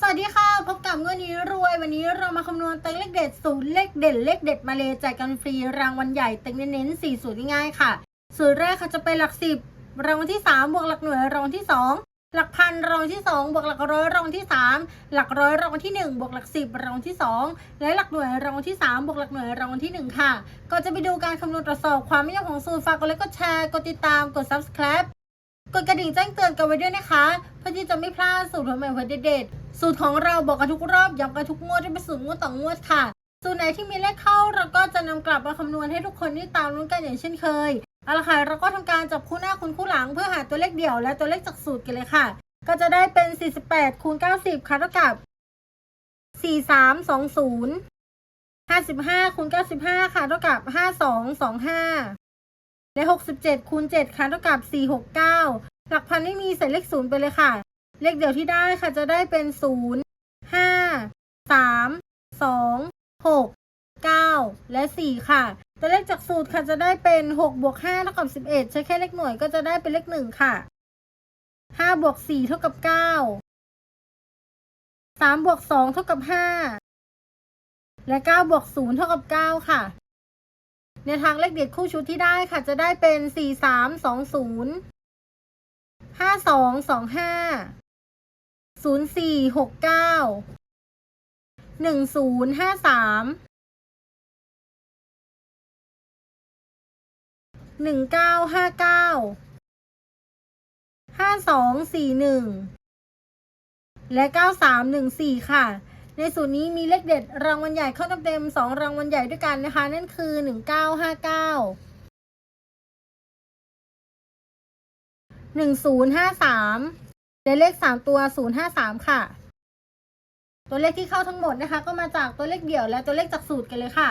สวัสดีค่ะพบกับเงินนี้รวยวันนี้เรามาคำนวณเต็งเลขเด็ดสูตรเลขเด่นเลขเด็ดมาเลยจ่ายกันฟรีรางวัลใหญ่เต็งเน้นๆสี่สูตรง่ายๆค่ะ สูตรแรกค่ะจะเป็นหลักสิบรางวัลที่สามบวกหลักหน่วยรางวัลที่สองหลักพันรางวัลที่สองบวกหลักร้อยรางวัลที่สามหลักร้อยรางวัลที่หนึ่งบวกหลักสิบรางวัลที่สองและหลักหน่วยรางวัลที่สามบวกหลักหน่วยรางวัลที่หนึ่งค่ะก่อนจะไปดูการคำนวณตรวจสอบความไม่ยากของสูตรฝากกดไลค์กดแชร์กดติดตามกด subscribe กดกระดิ่งแจ้งเตือนกันไว้ด้วยนะคะ เพื่อที่จะไม่พลาดสูตรใหม่ๆเด็ดๆ สูตรของเราบอกกันทุกรอบย้ำกันทุกงวดที่เป็นสูตรงวดต่องวดค่ะ สูตรไหนที่มีเลขเข้าเราก็จะนำกลับมาคำนวณให้ทุกคนได้ตามลุ้นกันอย่างเช่นเคยเอาละค่ะเราก็ทำการจับคู่หน้าคูณคู่หลังเพื่อหาตัวเลขเดี่ยว และตัวเลขจากสูตรกันเลยค่ะ ก็จะได้เป็น 48คูณ90ค่ะเท่ากับ 4320 55คูณ95ค่ะเท่ากับ 5225 และ 67คูณ7ค่ะเท่ากับ 469 หลักพันไม่มีใส่เลขศูนย์ไปเลยค่ะ เลขเดียวที่ได้ค่ะจะได้เป็น 0 5 3 2 6 9 และ 4 ค่ะ ตัวเลขจากสูตรค่ะจะได้เป็น 6 บวก5เท่ากับ 11 ใช้แค่เลขหน่วยก็จะได้เป็นเลข 1 ค่ะ 5 บวก 4 เท่ากับ 9 3 บวก 2 เท่ากับ 5 และ 9 บวก 0 เท่ากับ 9 ค่ะในทางเลขเด็ดคู่ชุดที่ได้ค่ะจะได้เป็น 4 3 2 0 5 2 2 5 0 4 6 9 1 0 5 3 1 9 5 9 5 2 4 1และ9 3 1 4ค่ะ ในสูตรนี้มีเลขเด็ดรางวัลใหญ่เข้าเต็มสองรางวัลใหญ่ด้วยกันนะคะ นั่นคือ1959 1053และเลข3ตัว053ค่ะ ตัวเลขที่เข้าทั้งหมดนะคะ ก็มาจากตัวเลขเดี่ยวและตัวเลขจากสูตรกันเลยค่ะ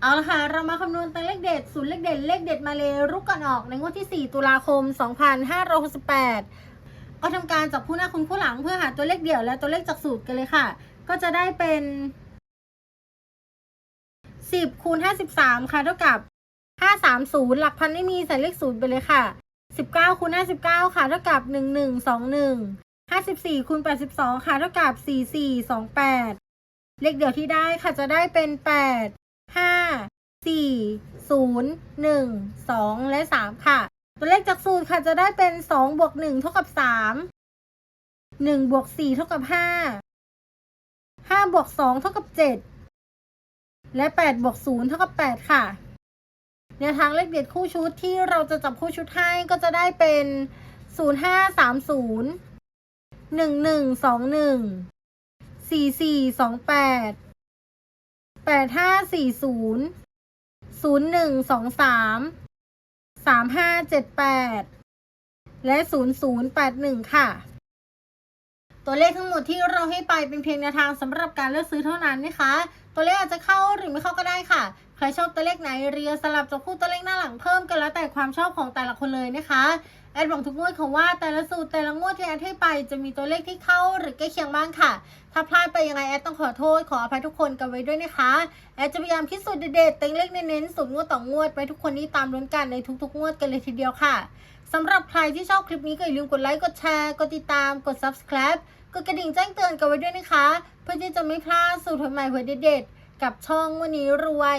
เอาละค่ะ เรามาคำนวณตัวเลขเด็ดสูตรเลขเด็ดเลขเด็ดมาเลยรุกก่อนออกในงวดที่ 4 ตุลาคม 2568 ก็ทำการจับคู่หน้าคุณคู่หลังเพื่อหาตัวเลขเดี่ยวและตัวเลขจากสูตรกันเลยค่ะ ก็จะได้เป็น 10คูณ53 ค่ะเท่ากับ530 หลักพันไม่มีใส่เลขศูนย์ไปเลยค่ะ 19คูณ59 ค่ะเท่ากับ 1121 54คูณ82 ค่ะเท่ากับ 4428 เลขเดี่ยวที่ได้ค่ะจะได้เป็น 8 5 4 0 1 2 และ 3 ค่ะ ตัวเลขจากสูตรค่ะจะได้เป็น 2 บวก 1 เท่ากับ 3 1 บวก 4 เท่ากับ 5 5 บวก 2 เท่ากับ 7 และ 8 บวก 0 เท่ากับ 8 ค่ะ แนวทางเลขเด็ดคู่ชุดที่เราจะจับคู่ชุดให้ก็จะได้เป็น 0 5 3 0 1 1 2 1 4 4 2 8 8 5 4 0 0 1 2 3 3 5 7 8 และ 0 0 8 1 ค่ะ ตัวเลขทั้งหมดที่เราให้ไปเป็นเพียงแนวทางสำหรับการเลือกซื้อเท่านั้นนะคะ ตัวเลขอาจจะเข้าหรือไม่เข้าก็ได้ค่ะ ใครชอบตัวเลขไหนเรียงสลับจากคู่ตัวเลขหน้าหลังเพิ่มกันแล้วแต่ความชอบของแต่ละคนเลยนะคะ แอดบอกทุกงวดค่ะว่าแต่ละสูตรแต่ละงวดที่แอดให้ไปจะมีตัวเลขที่เข้าหรือใกล้เคียงบ้างค่ะ ถ้าพลาดไปยังไงแอดต้องขอโทษขออภัยทุกคนกันไว้ด้วยนะคะ แอดจะพยายามคิดสูตรเด็ดๆเต็งเลขเน้นๆสูตรงวดต่องวดไปทุกคนที่ตามลุ้นกันในทุกๆงวดกันเลยทีเดียวค่ะสำหรับใครที่ชอบคลิปนี้ก็อย่าลืมกดไลค์กดแชร์กดติดตามกด subscribe กดกระดิ่งแจ้งเตือนกันไว้ด้วยนะคะ เพื่อที่จะไม่พลาดสูตรใหม่ๆเด็ดๆกับช่องวันนี้รวย